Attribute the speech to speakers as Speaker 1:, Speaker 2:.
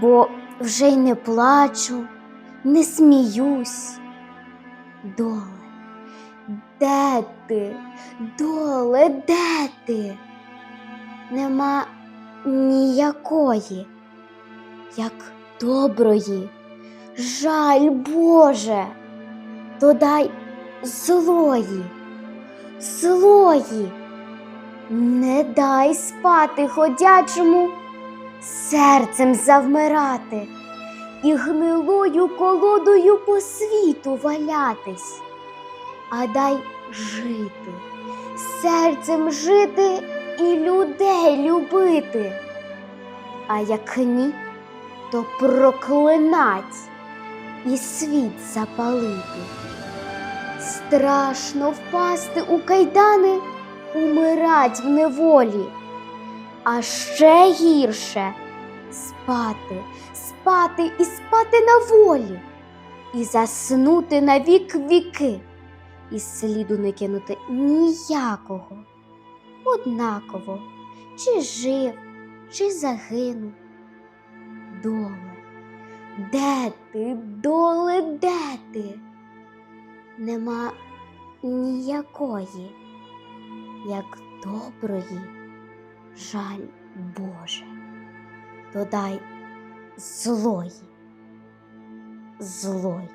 Speaker 1: бо вже й не плачу, не сміюсь. Доле, де ти, доле, де ти? Нема ніякої, як доброї, жаль Боже, то дай злої, злої. Не дай спати ходячому, серцем завмирати і гнилою колодою по світу валятись, а дай жити, серцем жити і людей любити. А як ні, то проклинать і світ запалити. Страшно впасти у кайдани, умирать в неволі, а ще гірше спати, спати і спати на волі, і заснути на вік віки, і сліду не кинути ніякого, однаково, чи жив, чи загинув. Доле, де ти, доле, де ти? Нема ніякої, як доброї, жаль Боже, додай злої, злої.